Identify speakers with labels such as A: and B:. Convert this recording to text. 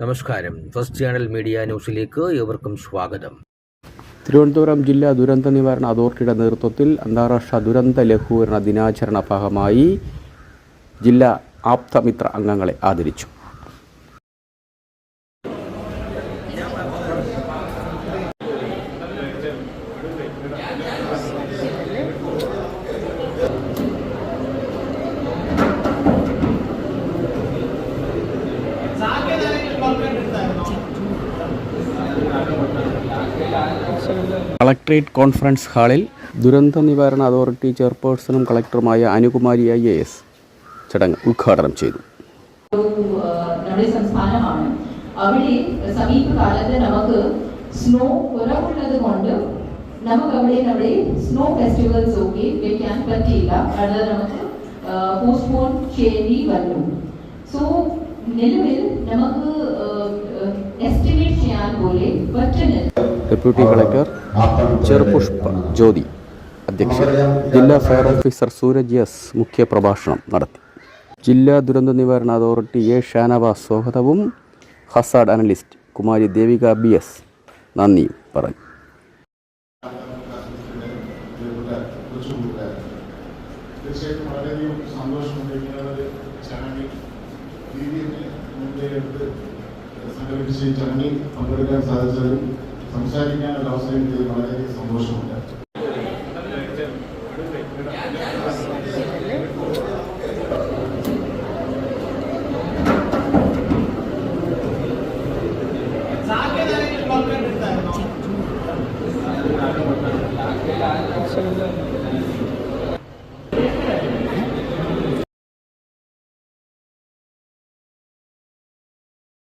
A: നമസ്കാരം. First channel media ന്യൂസിലേക്ക് ഏവർക്കും സ്വാഗതം.
B: തിരുവനന്തപുരം ജില്ലാ ദുരന്ത നിവാരണ അതോറിറ്റിയുടെ നേതൃത്വത്തിൽ അന്താരാഷ്ട്ര ദുരന്ത ലഘൂകരണ ദിനാചരണ ഭാഗമായി ജില്ലാ ആപ്തമിത്ര അംഗങ്ങളെ ആദരിച്ചു. കളക്ട്രേറ്റ് കോൺഫറൻസ് ഹാളിൽ ദുരന്ത നിവാരണ അതോറിറ്റി ചെയർപേഴ്സണും കളക്ടറുമായ അനുകുമാരി ഐ എ എസ് ചടങ്ങ് ഉദ്ഘാടനം ചെയ്തു.
C: സംസ്ഥാനമാണ്. അവിടെ നമുക്ക് കൊണ്ട് അവിടെ നമ്മുടെ സ്നോ ഫെസ്റ്റിവൽസ് ഒക്കെ വെക്കാൻ പറ്റിയില്ല. അത് നമുക്ക് പോസ്റ്റ്പോൺ ചെയ്യേണ്ടി വന്നു. സോ നിലവിൽ നമുക്ക് എസ്റ്റിമേറ്റ് ചെയ്യാൻ പോലെ പറ്റുന്നില്ല.
B: ഡെപ്യൂട്ടി കളക്ടർ ചെറുപുഷ്പ ജ്യോതി അധ്യക്ഷൻ. ജില്ലാ ഫയർ ഓഫീസർ സൂരജ് എസ് മുഖ്യ പ്രഭാഷണം നടത്തി. ജില്ലാ ദുരന്ത നിവാരണ അതോറിറ്റി എ ഷാനവാസ് സ്വാഗതവും. Hazard analyst Kumari Devika B S നന്ദിയും പറഞ്ഞു.
D: തീർച്ചയായിട്ടും വളരെയധികം സന്തോഷമുണ്ട് ഇങ്ങനെ ചടങ്ങിൽ രീതിയിൽ മുൻകൈയെടുത്ത് സംഘടിപ്പിച്ച് ഈ ചടങ്ങിൽ പങ്കെടുക്കാൻ സാധിച്ചതും സംസാരിക്കാനുള്ള അവസരം കിട്ടിയത് വളരെയധികം സന്തോഷമുണ്ട് Thank you.